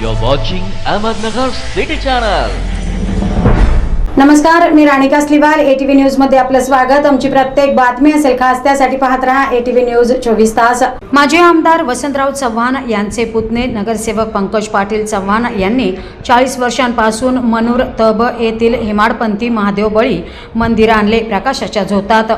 You're watching Ahmednagar City Channel. नमस्कार मी Ranika स्लिवाल. ATV न्यूजमध्ये आपलं स्वागत. आमची प्रत्येक बातमी असेल खास त्यासाठी पाहत राहा एटीव्ही न्यूज चोवीस तास. माजी आमदार वसंतराव चव्हाण यांचे पुतणे नगरसेवक पंकज पाटील चव्हाण यांनी चाळीस वर्षांपासून मनूर तब येथील हेमाडपंथी महादेव बळी मंदिर आणले प्रकाशाच्या झोतात.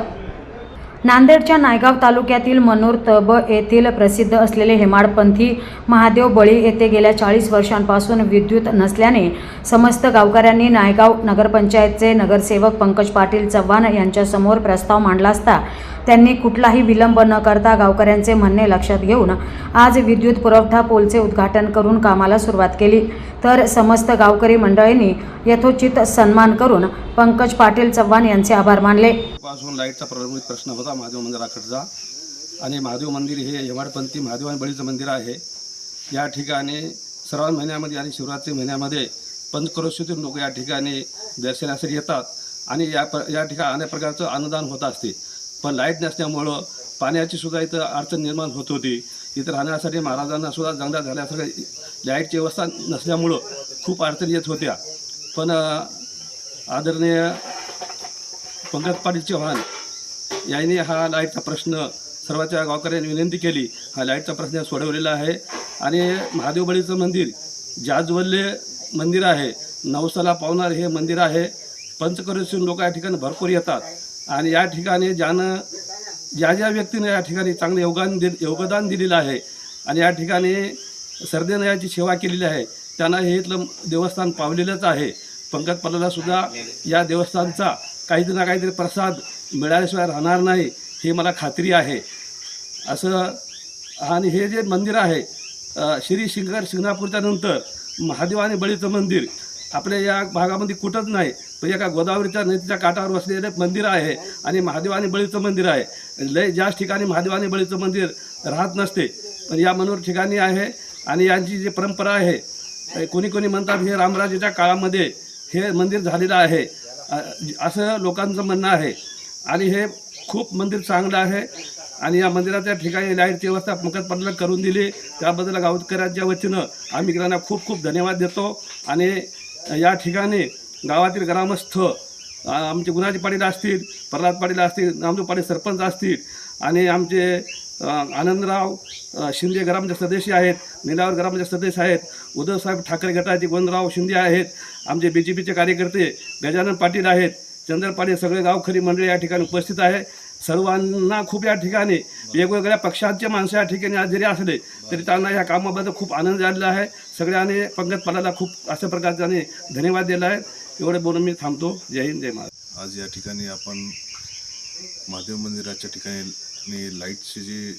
नांदेडच्या नायगाव तालुक्यातील मनोर तब येथील प्रसिद्ध असलेले हेमाडपंथी महादेव बळी येथे गेल्या चाळीस वर्षांपासून विद्युत नसल्याने समस्त गावकऱ्यांनी नायगाव नगरपंचायतचे नगरसेवक पंकज पाटील चव्हाण यांच्यासमोर प्रस्ताव मांडला असता त्यांनी कुठलाही विलंब न करता गावकऱ्यांचे म्हणणे लक्षात घेऊन आज विद्युत पुरवठा पोलचे उद्घाटन करून कामाला सुरुवात केली. तर समस्त गावकरी मंडळींनी यथोचित सन्मान करून पंकज पाटील चव्हाण यांचे आभार मानले. पासून लाईटचा प्रलंबित प्रश्न होता महादेव मंदिराकडचा आणि महादेव मंदिर हे यमाडपंथी महादेव आणि बळीचं मंदिर आहे. या ठिकाणी श्रावण महिन्यामध्ये आणि शिवरात्री महिन्यामध्ये पंचक्रोशीतून लोक या ठिकाणी दर्शनासाठी येतात. आणि या प या ठिकाणी अनेक प्रकारचं अनुदान होत असते. पण लाइट नसल्यामुळं पाण्याची सुद्धा इथं अडचण निर्माण होत होती. इथं राहण्यासाठी महाराजांना सुद्धा जंगलात झाल्यासारखं लाईटची व्यवस्था नसल्यामुळं खूप अडचणी येत होत्या. पण आदरणीय पंकज पाटील चव्हाण यांनी हा लाईटचा प्रश्न सर्वांच्या गावकऱ्यांनी विनंती केली. हा लाईटचा प्रश्न सोडवलेला आहे. आणि महादेवबळीचं मंदिर जाजवल्ले मंदिर आहे. नवसाला पावणार हे मंदिर आहे. पंचकरोशीतून लोक या ठिकाणी भरपूर येतात. आणि या ठिकाणी ज्यानं ज्या ज्या व्यक्तीनं या ठिकाणी चांगलं योगदान दि योगदान दिलेलं आहे आणि या ठिकाणी सर्देनयाची सेवा केलेली आहे त्यांना हे इथलं देवस्थान पावलेलंच आहे. पंकज पल्लालासुद्धा या देवस्थानचा काहीतरी ना काहीतरी प्रसाद मिळाल्याशिवाय राहणार नाही हे मला खात्री आहे. असं आणि हे जे मंदिर आहे श्री शिंगर शिंगणापूरच्या नंतर महादेव आणि बळीचं मंदिर आपल्या या भागामध्ये कुठंच नाही. पण एका गोदावरीच्या नदीच्या काठावर वसलेलं मंदिर आहे आणि महादेव आणि बळीचं मंदिर आहे. लय ज्याच ठिकाणी महादेव आणि बळीचं मंदिर राहत नसते. पण या मनोर ठिकाणी आहे आणि यांची जी परंपरा आहे कोणी कोणी म्हणतात हे रामराजेच्या काळामध्ये हे मंदिर झालेलं आहे. असं लोकांचं म्हणणं आहे. आणि हे खूप मंदिर चांगलं आहे आणि या मंदिराच्या ठिकाणी लाईटची व्यवस्था पंकज करून दिली. त्याबद्दल गावकऱ्यांच्या वतीनं आम्ही इकडांना खूप खूप धन्यवाद देतो आणि या ठिकाणी गावातील ग्रामस्थ आमचे गुणाजी पाटील असतील प्रल्हाद पाटील असतील नामदेव पाटील सरपंच असतील आणि आमचे आनंदराव शिंदे ग्रामचे सदस्य आहेत निलावर ग्रामचे सदस्य आहेत उद्धवसाहेब ठाकरे गटाचे गोंदराव शिंदे आहेत आमचे बी जे पीचे कार्यकर्ते गजानन पाटील आहेत चंद्र पाटील सगळे गावखरी मंडळी या ठिकाणी उपस्थित आहे. सर्वांना खूप या ठिकाणी वेगवेगळ्या पक्षांचे माणसं या ठिकाणी आज जरी असले तरी त्यांना या कामाबद्दल खूप आनंद झालेला आहे. सगळ्यांनी पंकज पालाला खूप अशा प्रकारचे त्यांनी धन्यवाद दिला आहे. एवढे बोलून मी थांबतो. जय हिंद जय महाराज आज या ठिकाणी आपण महादेव मंदिराच्या ठिकाणी लाईटचे जे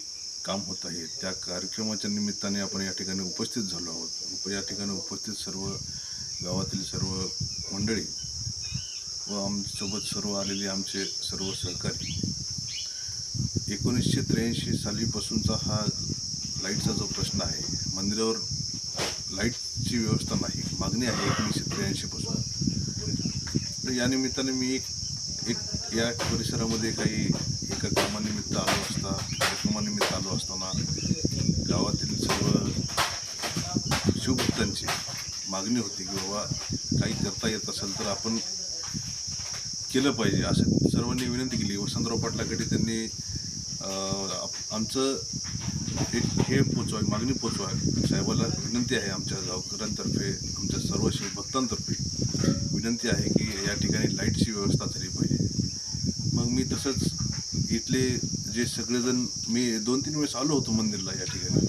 काम होत आहे त्या कार्यक्रमाच्या निमित्ताने आपण या ठिकाणी उपस्थित झालो आहोत. या ठिकाणी उपस्थित सर्व गावातील सर्व मंडळी व आमच्यासोबत सर्व आलेले आमचे सर्व सहकारी एकोणीसशे त्र्याऐंशी सालीपासूनचा हा लाईटचा जो प्रश्न आहे मंदिरावर लाईटची व्यवस्था नाही. मागणी आहे एकोणीसशे त्र्याऐंशीपासून. तर या निमित्ताने मी एक एक या परिसरामध्ये काही एका कामानिमित्त आलो असता कार्यक्रमानिमित्त आलो असताना गावातील सर्व शिवभक्तांची मागणी होती की बाबा काही करता येत असेल तर आपण केलं पाहिजे. असं सर्वांनी विनंती केली. वसंतराव पाटलाकडे त्यांनी आमचं एक हे पोचवाय मागणी पोचवाय. साहेबाला विनंती आहे आमच्या गावकऱ्यांतर्फे आमच्या सर्व शिवभक्तांतर्फे विनंती आहे की या ठिकाणी लाईटची व्यवस्था झाली पाहिजे. मग मी तसंच इथले जे सगळेजण मी दोन तीन वेळेस आलो होतो मंदिरला या ठिकाणी.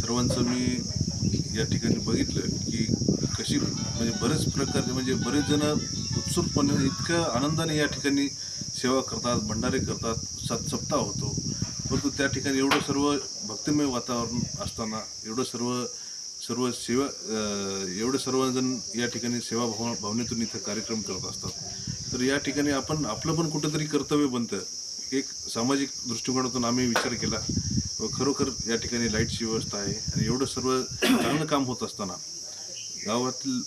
सर्वांचं मी या ठिकाणी बघितलं की कशी म्हणजे बरेच प्रकारचे म्हणजे बरेच जण उत्सुकपणे इतक्या आनंदाने या ठिकाणी सेवा करतात भंडारे करतात सात सप्ताह होतो. परंतु त्या ठिकाणी एवढं सर्व भक्तिमय वातावरण असताना एवढं सर्व सर्व सेवा एवढे सर्वजण या ठिकाणी सेवा भाव भावनेतून इथं कार्यक्रम करत असतात. तर या ठिकाणी आपण आपलं पण कुठंतरी कर्तव्य बनतं. एक सामाजिक दृष्टिकोनातून आम्ही विचार केला व खरोखर या ठिकाणी लाईटची व्यवस्था आहे आणि एवढं सर्व चांगलं काम होत असताना गावातील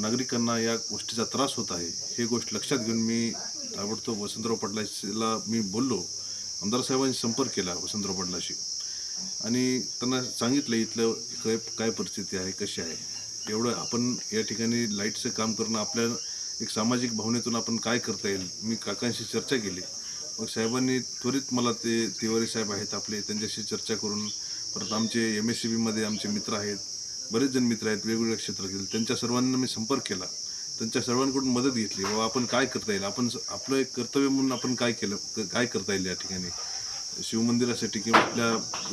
नागरिकांना या गोष्टीचा त्रास होत आहे हे गोष्ट लक्षात घेऊन मी ताबडतोब वसंतराव पाटलाला मी बोललो आमदार साहेबांशी संपर्क केला वसंतराव पाटलाशी. आणि त्यांना सांगितलं इथलं काय काय परिस्थिती आहे कशी आहे? एवढं आपण या ठिकाणी लाईटचं काम करणं आपल्या एक सामाजिक भावनेतून आपण काय करता येईल? मी काकांशी चर्चा केली. मग साहेबांनी त्वरित मला ते तिवारी साहेब आहेत आपले त्यांच्याशी चर्चा करून परत आमचे एम एस सी बीमध्ये आमचे मित्र आहेत बरेच जण मित्र आहेत वेगवेगळ्या क्षेत्रातील त्यांच्या सर्वांना मी संपर्क केला. त्यांच्या सर्वांकडून मदत घेतली. बाबा आपण काय करता येईल? आपण स- आपलं एक कर्तव्य म्हणून आपण काय केलं? काय करता येईल या ठिकाणी? शिवमंदिरासाठी किंवा आपल्या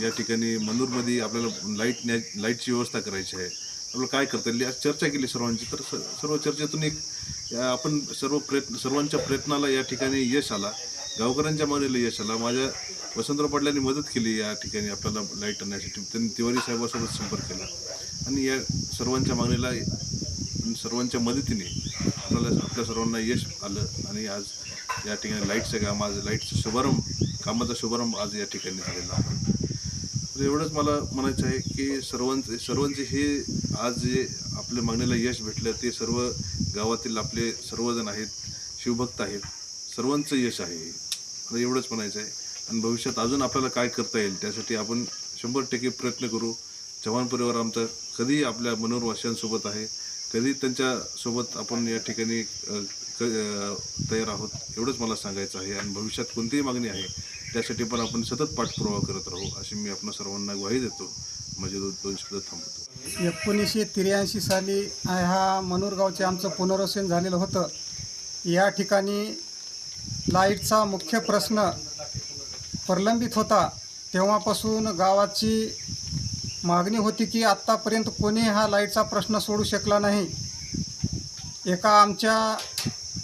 या ठिकाणी मनूरमध्ये आपल्याला लाइट न्या लाईटची व्यवस्था करायची आहे. आपलं काय करता येईल? आज चर्चा केली सर्वांची. तर स- सर्व चर्चेतून एक या आपण सर्व प्रयत्न सर्वांच्या प्रयत्नाला या ठिकाणी यश आला. गावकऱ्यांच्या मानेला यश आला. माझ्या वसंतराव पाटलांनी मदत केली या ठिकाणी आपल्याला लाइट आणण्यासाठी. त्यांनी तिवारी साहेबासोबत संपर्क केला. आणि या सर्वांच्या मागणीला सर्वांच्या मदतीने आपल्याला आपल्या सर्वांना यश आलं आणि आज या ठिकाणी लाईटचं काम आज लाईटचं शुभारंभ कामाचा शुभारंभ आज या ठिकाणी झालेला आहे. तर एवढंच मला म्हणायचं आहे की सर्वांचे सर्वांचे हे आज जे आपल्या मागणीला यश भेटलं ते सर्व गावातील आपले सर्वजण आहेत शिवभक्त आहेत सर्वांचं यश आहे मला एवढंच म्हणायचं आहे. आणि भविष्यात अजून आपल्याला काय करता येईल त्यासाठी आपण शंभर टक्के प्रयत्न करू. जवान परिवार आमचा कधीही आपल्या मनोरवासियांसोबत आहे. कधी त्यांच्यासोबत आपण या ठिकाणी क- तयार आहोत एवढंच मला सांगायचं आहे आणि भविष्यात कोणतीही मागणी आहे त्यासाठी पण आपण सतत पाठपुरावा करत राहू अशी मी आपण सर्वांना ग्वाही देतो. म्हणजे दोन दोन शब्द थांबवतो. एकोणीसशे त्र्याऐंशी साली ह्या मनोरगावचे आमचं पुनर्वसन झालेलं होतं. या ठिकाणी लाईटचा मुख्य प्रश्न प्रलंबित होता. तेव्हापासून गावाची मागणी होती की आत्तापर्यंत कोणी हा लाईटचा प्रश्न सोडू शकला नाही. एका आमच्या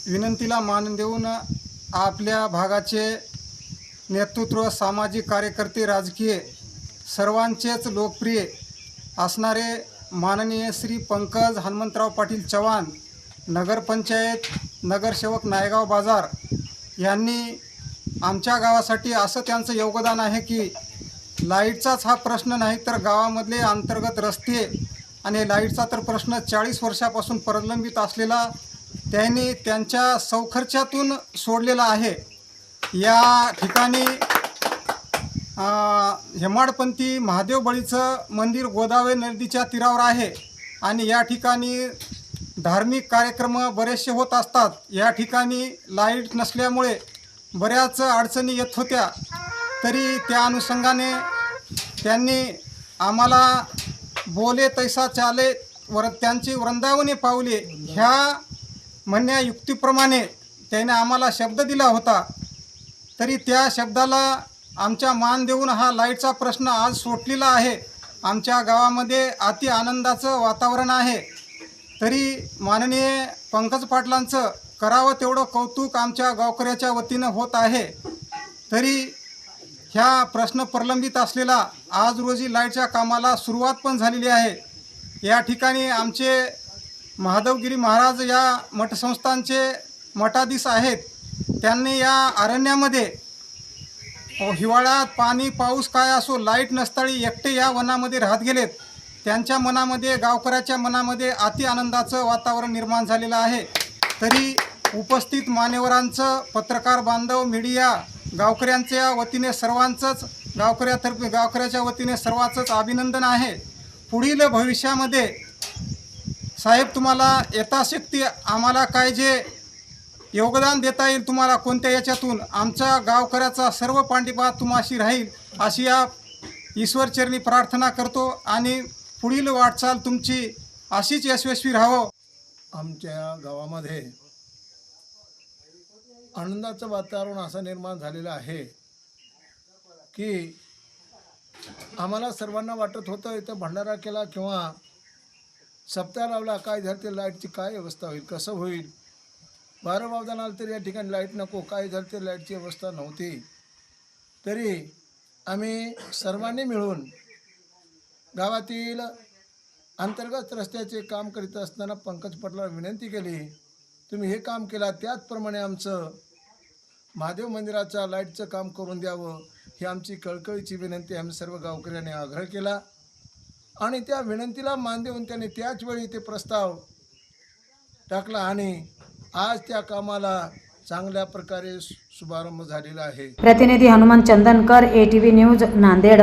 विनंतीला मान देऊन आपल्या भागाचे नेतृत्व सामाजिक कार्यकर्ते राजकीय सर्वांचेच लोकप्रिय असणारे माननीय श्री पंकज हनुमंतराव पाटील चव्हाण नगरपंचायत नगरसेवक नायगाव बाजार यांनी आमच्या गावासाठी असं त्यांचं योगदान आहे की लाईटचाच हा प्रश्न नाही तर गावामधले अंतर्गत रस्ते आणि लाईटचा तर प्रश्न चाळीस वर्षापासून प्रलंबित असलेला त्यांनी त्यांच्या सौखर्च्यातून सोडलेला आहे. या ठिकाणी हेमाडपंथी महादेव बळीचं मंदिर गोदावरी नदीच्या तीरावर आहे आणि या ठिकाणी धार्मिक कार्यक्रम बरेचसे होत असतात. या ठिकाणी लाइट नसल्यामुळे बऱ्याच अडचणी येत होत्या. तरी त्या अनुषंगाने त्यांनी आम्हाला बोले तैसा चाले वर त्यांची वृंदावने पावले. ह्या म्हणण्या युक्तीप्रमाणे त्याने आम्हाला शब्द दिला होता. तरी त्या शब्दाला आमच्या मान देऊन हा लाईटचा प्रश्न आज सोटलेला आहे. आमच्या गावामध्ये अति आनंदाचं वातावरण आहे. तरी माननीय पंकज पाटलांचं करावं तेवढं कौतुक आमच्या गावकऱ्याच्या वतीनं होत आहे. तरी ह्या प्रश्न प्रलंबित असलेला आज रोजी लाईटच्या कामाला सुरुवात पण झालेली आहे. या ठिकाणी आमचे महादेवगिरी महाराज या मठसंस्थांचे मठाधीश आहेत. त्यांनी या अरण्यामध्ये हिवाळ्यात पाणी पाऊस काय असो लाइट नसताळी एकटे या वनामध्ये राहत गेलेत. त्यांच्या मनामध्ये गावकऱ्याच्या मनामध्ये अति आनंदाचं वातावरण निर्माण झालेलं आहे. तरी उपस्थित मान्यवरांचं पत्रकार बांधव मीडिया गावकऱ्यांच्या वतीने सर्वांचंच गावकऱ्यातर्फे गावकऱ्याच्या वतीने सर्वांचंच अभिनंदन आहे. पुढील भविष्यामध्ये साहेब तुम्हाला यथाशक्ती आम्हाला काय जे योगदान देता येईल तुम्हाला कोणत्या याच्यातून? आमच्या गावकऱ्याचा सर्व पांडिपात तुम्हाशी राहील अशी या ईश्वरचरणी प्रार्थना करतो आणि पुढील वाटचाल तुमची अशीच यशस्वी राहावं. आमच्या गावामध्ये आनंदाचं वातावरण असं निर्माण झालेलं आहे की आम्हाला सर्वांना वाटत होतं इथं भंडारा केला किंवा सप्ताह लावला काय झालं ते लाईटची काय व्यवस्था होईल कसं होईल? बारा वाजता आलं तरी या ठिकाणी लाइट नको काय झालं ते लाईटची व्यवस्था नव्हती. तरी आम्ही सर्वांनी मिळून गावातील अंतर्गत रस्त्याचे काम करीत असताना पंकज पटला विनंती केली तुम्ही हे काम केला त्याचप्रमाणे आमचं महादेव मंदिराच्या लाईटचं काम करून द्यावं ही आमची कळकळीची विनंती आम्ही सर्व गावकऱ्यांनी आग्रह केला. आणि त्या विनंतीला मान देऊन त्याने त्याच वेळी ते प्रस्ताव टाकला आणि आज त्या कामाला चांगल्या प्रकारे शुभारंभ झालेला आहे. प्रतिनिधी हनुमान चंदनकर एटीव्ही न्यूज नांदेड.